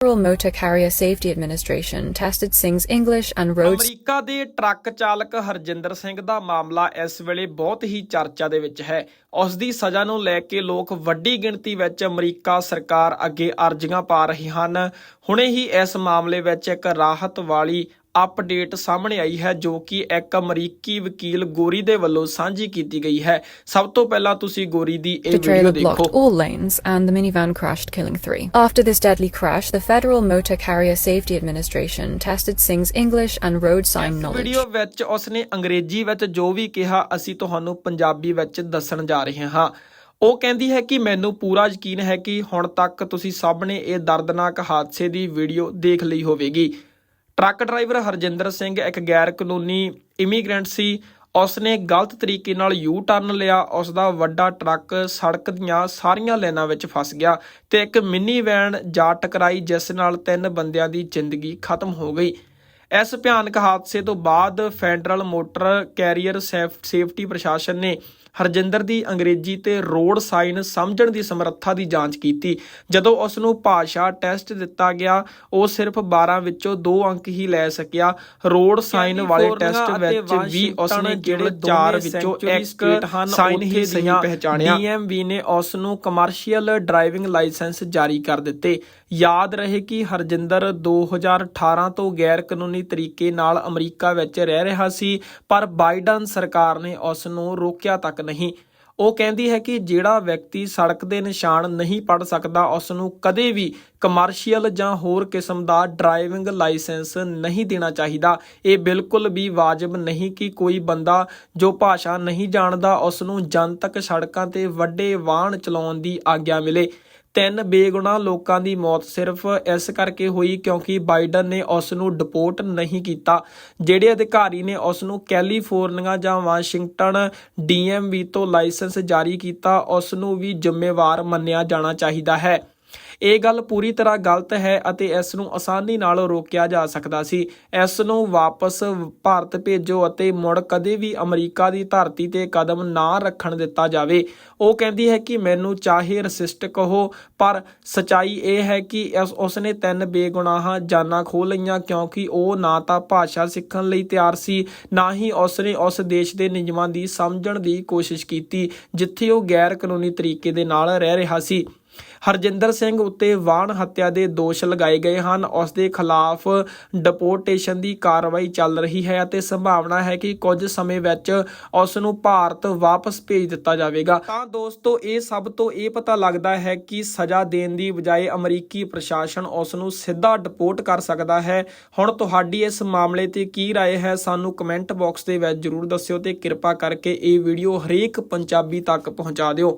Federal Motor Carrier Safety Administration tested Singh's English and road America ਦੇ truck ਚਾਲਕ ਹਰਜਿੰਦਰ ਸਿੰਘ ਦਾ ਮਾਮਲਾ ਇਸ ਵੇਲੇ ਬਹੁਤ ਹੀ ਚਰਚਾ ਦੇ ਵਿੱਚ ਹੈ। ਉਸ ਦੀ ਸਜ਼ਾ ਨੂੰ ਲੈ ਕੇ ਲੋਕ ਵੱਡੀ ਗਿਣਤੀ ਵਿੱਚ ਅਮਰੀਕਾ ਸਰਕਾਰ ਅੱਗੇ ਅਰਜ਼ੀਆਂ ਪਾ ਰਹੇ ਹਨ। ਹੁਣੇ ਹੀ ਇਸ ਮਾਮਲੇ ਵਿੱਚ ਇੱਕ ਰਾਹਤ ਵਾਲੀ ਅਪਡੇਟ ਸਾਹਮਣੇ ਆਈ ਹੈ ਜੋ ਕਿ ਇੱਕ ਅਮਰੀਕੀ ਵਕੀਲ ਗੋਰੀ ਦੇ ਵੱਲੋਂ ਸਾਂਝੀ ਕੀਤੀ ਗਈ ਹੈ ਸਭ ਤੋਂ ਪਹਿਲਾਂ ਤੁਸੀਂ ਗੋਰੀ ਦੀ ਇਹ ਵੀਡੀਓ ਦੇਖੋ blocked all lanes and the minivan crashed, killing three. After this deadly crash, the Federal Motor Carrier Safety Administration tested Singh's English and road sign ਇਸ knowledge. ਵੀਡੀਓ ਵਿੱਚ ਉਸਨੇ ਅੰਗਰੇਜ਼ੀ ਵਿੱਚ ਜੋ ਵੀ ਕਿਹਾ ਅਸੀਂ ਤੁਹਾਨੂੰ ਪੰਜਾਬੀ ਵਿੱਚ ਦੱਸਣ ਜਾ ਰਹੇ ਹਾਂ ਉਹ ਕਹਿੰਦੀ ਹੈ ਕਿ ਮੈਨੂੰ ਪੂਰਾ ਯਕੀਨ ਹੈ ਕਿ ਹੁਣ ਤੱਕ ਤੁਸੀਂ ਸਭ ਨੇ ਇਹ ਦਰਦਨਾਕ ਹਾਦਸੇ ਦੀ ਵੀਡੀਓ ਦੇਖ ਲਈ ਹੋਵੇਗੀ ਟਰੱਕ ਡਰਾਈਵਰ ਹਰਜਿੰਦਰ ਸਿੰਘ, ਇੱਕ ਗੈਰ ਕਾਨੂੰਨੀ ਇਮੀਗ੍ਰੈਂਟ ਸੀ। ਉਸਨੇ ਗਲਤ ਤਰੀਕੇ ਨਾਲ ਯੂ ਟਰਨ ਲਿਆ। ਉਸ ਦਾ ਵੱਡਾ ਟਰੱਕ ਸੜਕ ਦੀਆਂ ਸਾਰੀਆਂ ਲਾਈਨਾਂ ਵਿੱਚ ਫਸ ਗਿਆ ਤੇ ਇੱਕ ਮਿੰਨੀ ਵੈਨ ਜਾ ਟਕਰਾਈ, ਜਿਸ ਨਾਲ ਤਿੰਨ ਬੰਦਿਆਂ ਦੀ ਜ਼ਿੰਦਗੀ ਖਤਮ ਹੋ ਗਈ। ਇਸ ਭਿਆਨਕ ਹਾਦਸੇ ਤੋਂ ਬਾਅਦ federal motor carrier safe- safety ਪ੍ਰਸ਼ਾਸਨ ਨੇ ਹਰਜਿੰਦਰ ਦੀ ਅੰਗਰੇਜ਼ੀ ਤੇ ਰੋਡ ਸਾਈਨ ਸਮਝਣ ਦੀ ਸਮਰੱਥਾ ਦੀ ਜਾਂਚ ਕੀਤੀ। ਜਦੋਂ ਉਸ ਨੂੰ ਭਾਸ਼ਾ ਟੈਸਟ ਦਿੱਤਾ ਗਿਆ ਉਹ ਸਿਰਫ 12 ਵਿੱਚੋਂ 2 ਅੰਕ ਹੀ ਲੈ ਸਕਿਆ। ਰੋਡ ਸਾਈਨ ਵਾਲੇ ਟੈਸਟ ਵਿੱਚ ਵੀ ਉਸਨੇ ਜਿਹੜੇ 4 ਵਿੱਚੋਂ ਇੱਕ ਸਾਈਨ ਹੀ ਸਹੀ ਪਹਿਚਾਣਿਆ। ਡੀਐਮਵੀ ਨੇ ਉਸ ਨੂੰ ਕਮਰਸ਼ੀਅਲ ਡਰਾਈਵਿੰਗ ਲਾਇਸੈਂਸ ਜਾਰੀ ਕਰ ਦਿੱਤੇ। ਯਾਦ ਰਹੇ ਕਿ ਹਰਜਿੰਦਰ 2018 ਤੋਂ ਗੈਰ ਕਾਨੂੰਨੀ ਤਰੀਕੇ ਨਾਲ ਅਮਰੀਕਾ ਵਿੱਚ ਰਹਿ ਰਿਹਾ ਸੀ, ਪਰ ਬਾਈਡਨ ਸਰਕਾਰ ਨੇ ਉਸ ਨੂੰ ਰੋਕਿਆ ਤੱਕ ਨਹੀਂ। ਉਹ ਕਹਿੰਦੀ ਹੈ ਕਿ ਜਿਹੜਾ ਵਿਅਕਤੀ ਸੜਕ ਦੇ ਨਿਸ਼ਾਨ ਨਹੀਂ ਪੜ ਸਕਦਾ ਉਸ ਨੂੰ ਕਦੇ ਵੀ ਕਮਰਸ਼ੀਅਲ ਜਾਂ ਹੋਰ ਕਿਸਮ ਦਾ ਡਰਾਈਵਿੰਗ ਲਾਇਸੈਂਸ ਨਹੀਂ ਦੇਣਾ ਚਾਹੀਦਾ। ਇਹ ਬਿਲਕੁਲ ਵੀ ਵਾਜਬ ਨਹੀਂ ਕਿ ਕੋਈ ਬੰਦਾ ਜੋ ਭਾਸ਼ਾ ਨਹੀਂ ਜਾਣਦਾ ਉਸ ਨੂੰ ਜਨਤਕ ਸੜਕਾਂ ਤੇ ਵੱਡੇ ਵਾਹਨ ਚਲਾਉਣ ਦੀ ਆਗਿਆ ਮਿਲੇ। ਤਿੰਨ ਬੇਗੁਨਾਹ ਲੋਕਾਂ ਦੀ ਮੌਤ ਸਿਰਫ ਇਸ ਕਰਕੇ ਹੋਈ ਕਿਉਂਕਿ ਬਾਈਡਨ ਨੇ ਉਸ ਨੂੰ ਡਿਪੋਰਟ ਨਹੀਂ ਕੀਤਾ। ਜਿਹੜੇ ਅਧਿਕਾਰੀ ਨੇ ਉਸ ਨੂੰ ਕੈਲੀਫੋਰਨੀਆ ਜਾਂ ਵਾਸ਼ਿੰਗਟਨ ਡੀਐਮਵੀ ਤੋਂ ਲਾਇਸੈਂਸ ਜਾਰੀ ਕੀਤਾ ਉਸ ਨੂੰ ਵੀ ਜ਼ਿੰਮੇਵਾਰ ਮੰਨਿਆ ਜਾਣਾ ਚਾਹੀਦਾ ਹੈ। ਇਹ ਗੱਲ ਪੂਰੀ ਤਰ੍ਹਾਂ ਗਲਤ ਹੈ ਅਤੇ ਇਸ ਨੂੰ ਆਸਾਨੀ ਨਾਲ ਰੋਕਿਆ ਜਾ ਸਕਦਾ ਸੀ। ਇਸ ਨੂੰ ਵਾਪਸ ਭਾਰਤ ਭੇਜੋ ਅਤੇ ਮੁੜ ਕਦੇ ਵੀ ਅਮਰੀਕਾ ਦੀ ਧਰਤੀ ਤੇ ਕਦਮ ਨਾ ਰੱਖਣ ਦਿੱਤਾ ਜਾਵੇ। ਉਹ ਕਹਿੰਦੀ ਹੈ ਕਿ ਮੈਨੂੰ ਚਾਹੇ ਰਸਿਸਟ ਕਹੋ, ਪਰ ਸਚਾਈ ਇਹ ਹੈ ਕਿ ਇਸ ਉਸਨੇ ਤਿੰਨ ਬੇਗੁਨਾਹ ਜਾਨਾਂ ਖੋ ਲਈਆਂ ਕਿਉਂਕਿ ਉਹ ਨਾ ਤਾਂ ਭਾਸ਼ਾ ਸਿੱਖਣ ਲਈ ਤਿਆਰ ਸੀ, ਨਾ ਹੀ ਉਸਨੇ ਉਸ ਦੇਸ਼ ਦੇ ਨਿਯਮਾਂ ਦੀ ਸਮਝਣ ਦੀ ਕੋਸ਼ਿਸ਼ ਕੀਤੀ, ਜਿੱਥੇ ਉਹ ਗੈਰ ਕਾਨੂੰਨੀ ਤਰੀਕੇ ਦੇ ਨਾਲ ਰਹਿ ਰਿਹਾ ਸੀ। ਹਰਜਿੰਦਰ ਸਿੰਘ ਉੱਤੇ ਵਾਹਨ ਹੱਤਿਆ ਦੇ ਦੋਸ਼ ਲਗਾਏ ਗਏ ਹਨ ਉਸ ਦੇ ਖਿਲਾਫ ਡਿਪੋਰਟੇਸ਼ਨ ਦੀ ਕਾਰਵਾਈ ਚੱਲ ਰਹੀ ਹੈ ਅਤੇ ਸੰਭਾਵਨਾ ਹੈ ਕਿ ਕੁਝ ਸਮੇਂ ਵਿੱਚ ਉਸ ਨੂੰ ਭਾਰਤ ਵਾਪਸ ਭੇਜ ਦਿੱਤਾ ਜਾਵੇਗਾ ਤਾਂ ਦੋਸਤੋ ਇਹ ਸਭ ਤੋਂ ਇਹ ਪਤਾ ਲੱਗਦਾ ਹੈ ਕਿ ਸਜ਼ਾ ਦੇਣ ਦੀ ਬਜਾਏ ਅਮਰੀਕੀ ਪ੍ਰਸ਼ਾਸਨ ਉਸ ਨੂੰ ਸਿੱਧਾ ਡਿਪੋਰਟ ਕਰ ਸਕਦਾ ਹੈ ਹੁਣ ਤੁਹਾਡੀ ਇਸ ਮਾਮਲੇ ਤੇ ਕੀ رائے ਹੈ ਸਾਨੂੰ ਕਮੈਂਟ ਬਾਕਸ ਦੇ ਵਿੱਚ ਜਰੂਰ ਦੱਸਿਓ ਤੇ ਕਿਰਪਾ ਕਰਕੇ ਇਹ ਵੀਡੀਓ ਹਰੇਕ ਪੰਜਾਬੀ ਤੱਕ ਪਹੁੰਚਾ ਦਿਓ